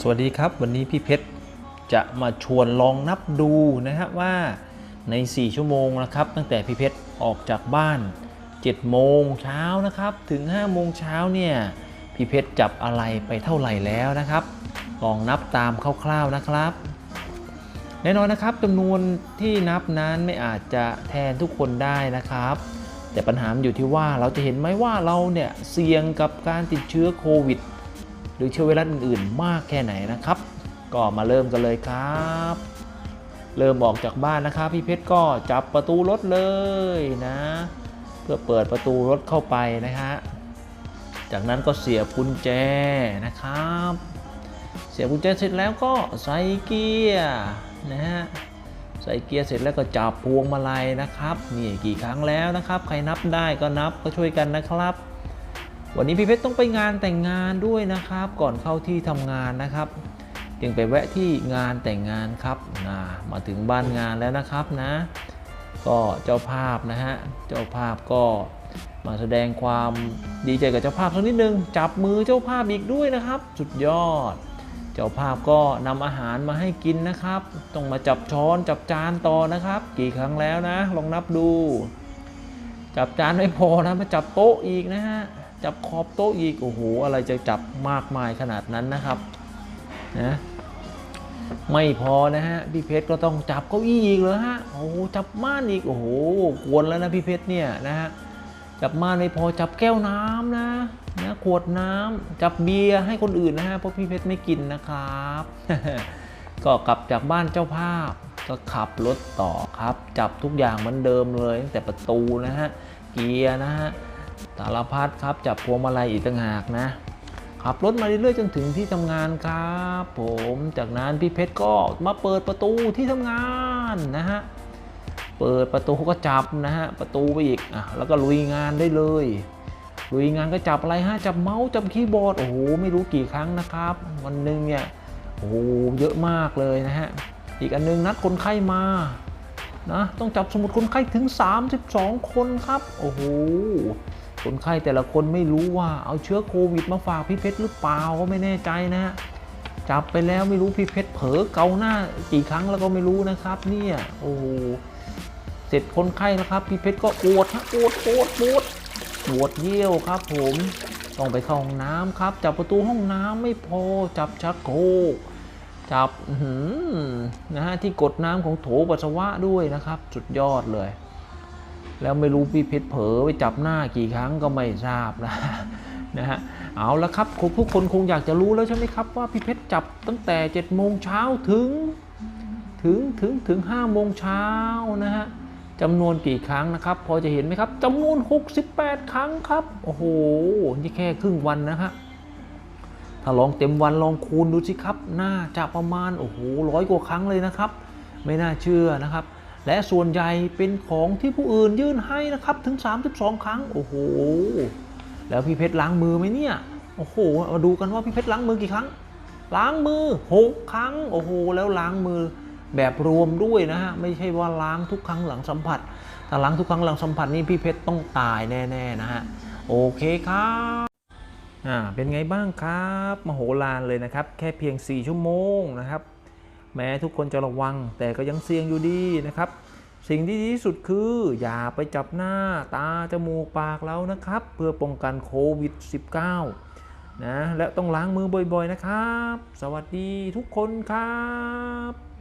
สวัสดีครับ วันนี้พี่เพชรจะมาชวนลองนับดูนะครับว่าใน 4 ชั่วโมงนะครับ ตั้งแต่พี่เพชรออกจากบ้าน 7 โมงเช้านะครับ ถึง 5 โมงเช้าเนี่ยพี่เพชรจับอะไรไปเท่าไหร่แล้วนะครับ ลองนับตามคร่าวๆนะครับ แน่นอนนะครับจำนวนที่นับนั้นไม่อาจจะแทนทุกคนได้นะครับ แต่ปัญหาอยู่ที่ว่าเราจะเห็นไหมว่าเราเนี่ยเสี่ยงกับการติดเชื้อโควิด หรือเชื้อไวรัสอื่นๆ มากแค่ไหนนะครับ ก็มาเริ่มกันเลยครับ เริ่มออกจากบ้านนะครับพี่เพชรก็จับประตูรถเลยนะ เพื่อเปิดประตูรถเข้าไปนะฮะจากนั้นก็เสียบกุญแจนะครับ เสียบกุญแจเสร็จแล้วก็ใส่เกียร์นะฮะใส่เกียร์เสร็จแล้วก็จับพวงมาลัยนะครับ นี่กี่ครั้งแล้วนะครับ ใครนับได้ก็นับก็ช่วยกันนะครับ วันนี้พี่เพชรต้องไปงานแต่งงานด้วยนะครับ ก่อนเข้าที่ทำงานนะครับ จึงไปแวะที่งานแต่งงานครับนะมาถึงบ้านงานแล้วนะครับนะ ก็เจ้าภาพนะฮะเจ้าภาพก็มาแสดงความดีใจกับเจ้าภาพสักนิดนึงจับมือเจ้าภาพอีกด้วยนะครับ สุดยอด เจ้าภาพก็นำอาหารมาให้กินนะครับ ต้องมาจับช้อนจับจานต่อนะครับ กี่ครั้งแล้วนะ ลองนับดู จับจานไม่พอนะมาจับโต๊ะอีกนะฮะ จับขอบโต๊ะอีก โอ้โห อะไรจะจับมากมายขนาดนั้นนะครับนะไม่พอนะฮะ พี่เพชรก็ต้องจับเก้าอี้อีกเลยฮะ โอ้โห จับม่านอีก โอ้โหกวนแล้วนะพี่เพชรเนี่ยนะฮะ จับม่านไม่พอจับแก้วน้ำนะ นะขวดน้ำจับเบียร์ให้คนอื่นนะฮะ เพราะพี่เพชรไม่กินนะครับ ก็กลับจากบ้านเจ้าภาพ ก็ขับรถต่อครับ จับทุกอย่างเหมือนเดิมเลยตั้งแต่ประตูนะฮะ เกียร์นะฮะ สารพัดครับจับพวงมาลัยอีกต่างหากนะขับรถมาเรื่อยๆจนถึงที่ทำงานครับ ผมจากนั้นพี่เพชรก็มาเปิดประตูที่ทำงานนะฮะเปิดประตูก็จับนะฮะประตูไปอีกอะแล้วก็ลุยงานได้เลยลุยงานก็จับอะไรฮะจับเมาส์จับคีย์บอร์ดโอ้โหไม่รู้กี่ครั้งนะครับ วันหนึ่งเนี่ยโอ้โหเยอะมากเลยนะฮะอีกอันนึงนัดคนไข้มานะต้องจับสมุดคนไข้ถึง 32 คนครับ โอ้โห คนไข้แต่ละคนไม่รู้ว่าเอาเชื้อโควิดมาฝากพี่เพชรหรือเปล่าก็ไม่แน่ใจนะฮะจับไปแล้วไม่รู้พี่เพชรเผลอเกาหน้ากี่ครั้งแล้วก็ไม่รู้นะครับ เนี่ยโอ้โหเสร็จคนไข้นะครับ พี่เพชรก็ปวดฮะปวดปวดปวดปวดเยี่ยวครับ ผมต้องไปเข้าห้องน้ำครับ จับประตูห้องน้ำไม่พอจับชักโครกจับนะฮะที่กดน้ำของโถปัสสาวะด้วยนะครับ สุดยอดเลย แล้วไม่รู้พี่เพชรเผลอไปจับหน้ากี่ครั้งก็ไม่ทราบนะนะฮะเอาละครับทุกคนคงอยากจะรู้แล้วใช่ไหมครับว่าพี่เพชรจับตั้งแต่7จ็ดโมงเช้าถึงถึงถึงถึงห้าโมงเช้านะฮะจำนวนกี่ครั้งนะครับ พอจะเห็นไหมครับจำนวน 68 ครั้งครับโอ้โหนี่แค่ครึ่งวันนะฮะถ้าลองเต็มวันลองคูณดูสิครับ น่าจะประมาณโอ้โหร้อยกว่าครั้งเลยนะครับ ไม่น่าเชื่อนะครับ และส่วนใหญ่เป็นของที่ผู้อื่นยื่นให้นะครับถึง 32 ครั้ง โอ้โห แล้วพี่เพชรล้างมือไหมเนี่ย โอ้โห มาดูกันว่าพี่เพชรล้างมือกี่ครั้ง ล้างมือ 6 ครั้ง โอ้โห แล้วล้างมือแบบรวมด้วยนะฮะ ไม่ใช่ว่าล้างทุกครั้งหลังสัมผัส ถ้าล้างทุกครั้งหลังสัมผัสนี่พี่เพชรต้องตายแน่ๆนะฮะ โอเคครับอ่าเป็นไงบ้างครับ มโหฬารเลยนะครับ แค่เพียง 4 ชั่วโมงนะครับ แม้ทุกคนจะระวังแต่ก็ยังเสี่ยงอยู่ดีนะครับ สิ่งที่ดีที่สุดคืออย่าไปจับหน้าตาจมูกปากเรานะครับ เพื่อป้องกันโควิด -19 นะและต้องล้างมือบ่อยๆนะครับ สวัสดีทุกคนครับ